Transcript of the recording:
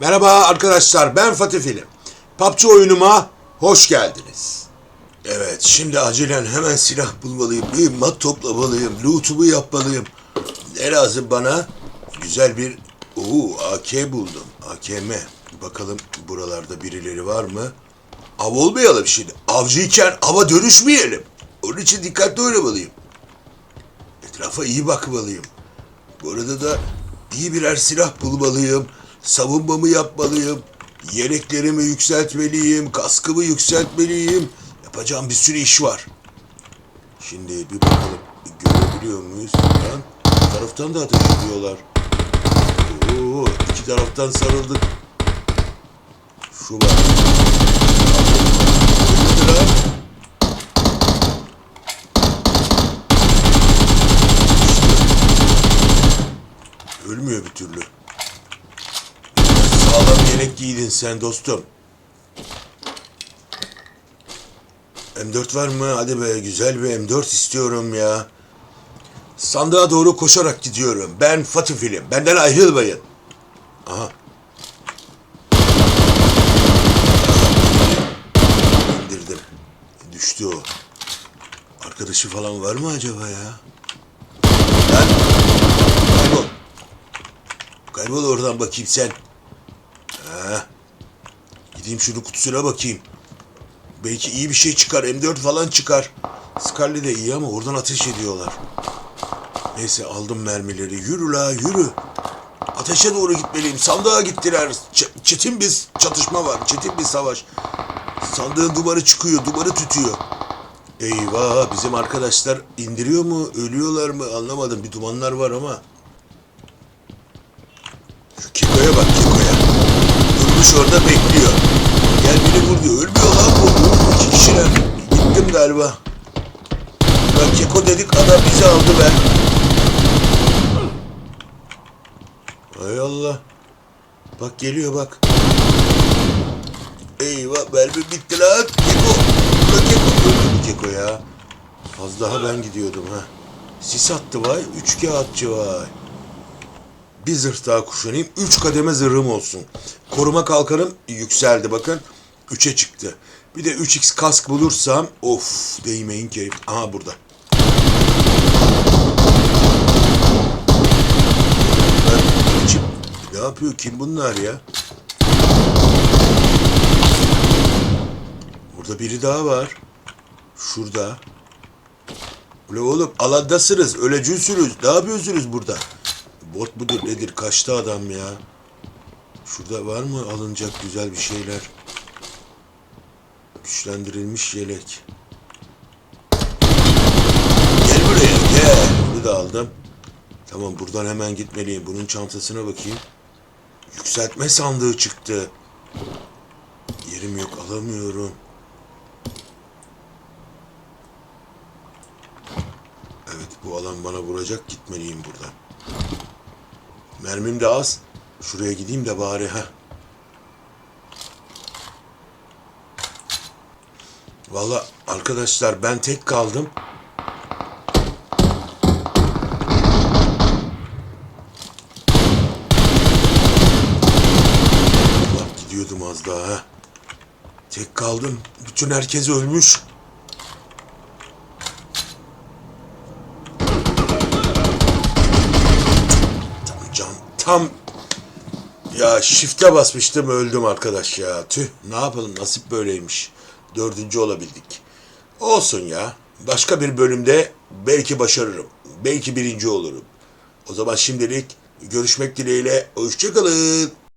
Merhaba arkadaşlar ben Fatih Film. PUBG oyunuma hoş geldiniz. Evet şimdi acilen hemen silah bulmalıyım, bir mat toplamalıyım, lootumu yapmalıyım. Ne lazım bana? Güzel bir Oo, AK buldum. AKM. Bakalım buralarda birileri var mı? Av olmayalım şimdi. Avcıyken ava dönüşmeyelim. Onun için dikkatli oynamalıyım. Etrafa iyi bakmalıyım. Bu arada da iyi birer silah bulmalıyım. Savunmamı yapmalıyım. Yeleklerimi yükseltmeliyim. Kaskımı yükseltmeliyim. Yapacağım bir sürü iş var. Şimdi bir bakalım. Görebiliyor muyuz? Buradan. Bu taraftan da ateş ediyorlar. Oo, iki taraftan sarıldık. Şu var. Lan. Ölmüyor bir türlü. Yelek giydin sen dostum. M4 var mı? Hadi be güzel bir M4 istiyorum ya. Sandığa doğru koşarak gidiyorum. Ben Fatih Film. Benden ayrılmayın. Aha. İndirdim. Düştü o. Arkadaşı falan var mı acaba ya? Lan. Kaybol. Kaybol oradan bakayım sen. Ha. Gideyim şunun kutusuna bakayım. Belki iyi bir şey çıkar. M4 falan çıkar. Scarlet de iyi ama oradan ateş ediyorlar. Neyse aldım mermileri. Yürü la yürü. Ateşe doğru gitmeliyim. Sandığa gittiler. Ç- çetin bir çatışma var. Çetin bir savaş. Sandığın duvarı çıkıyor. Duvarı tütüyor. Eyvah bizim arkadaşlar indiriyor mu? Ölüyorlar mı? Anlamadım. Bir dumanlar var ama. Şu Kiko'ya bak Kiko'ya. Durmuş orada bekliyor. Gel beni vur diyor. Ölmüyor lan bu. İki kişiler. Gittim galiba. Lan Keko dedik adam bizi aldı be. Hay Allah. Bak geliyor bak. Eyvah mermi bitti lan. Keko. Lan Keko. Öldü bu Keko ya. Az daha ben gidiyordum ha. Sis attı vay. Üç kağıtçı vay. Bir zırh daha kuşanayım. Üç kademe zırhım olsun. Koruma kalkanım yükseldi bakın. Üçe çıktı. Bir de 3x kask bulursam of değmeyin ki. Aha burada. Ne yapıyor kim bunlar ya? Burada biri daha var. Şurada. Ula oğlum alandasınız, öleceksiniz. Ne yapıyorsunuz burada? Bot mudur nedir? Kaçtı adam ya. Şurada var mı alınacak güzel bir şeyler? Güçlendirilmiş yelek. Gel buraya gel. Bunu da aldım. Tamam buradan hemen gitmeliyim. Bunun çantasına bakayım. Yükseltme sandığı çıktı. Yerim yok alamıyorum. Evet bu alan bana vuracak gitmeliyim buradan. Mermim de az. Şuraya gideyim de bari ha. Valla arkadaşlar ben tek kaldım. Gidiyordum az daha ha. Tek kaldım. Bütün herkes ölmüş. Tam can tam ya shift'e basmıştım öldüm arkadaş ya. Tüh ne yapalım nasip böyleymiş. Dördüncü olabildik. Olsun ya. Başka bir bölümde belki başarırım. Belki birinci olurum. O zaman şimdilik görüşmek dileğiyle. Hoşçakalın.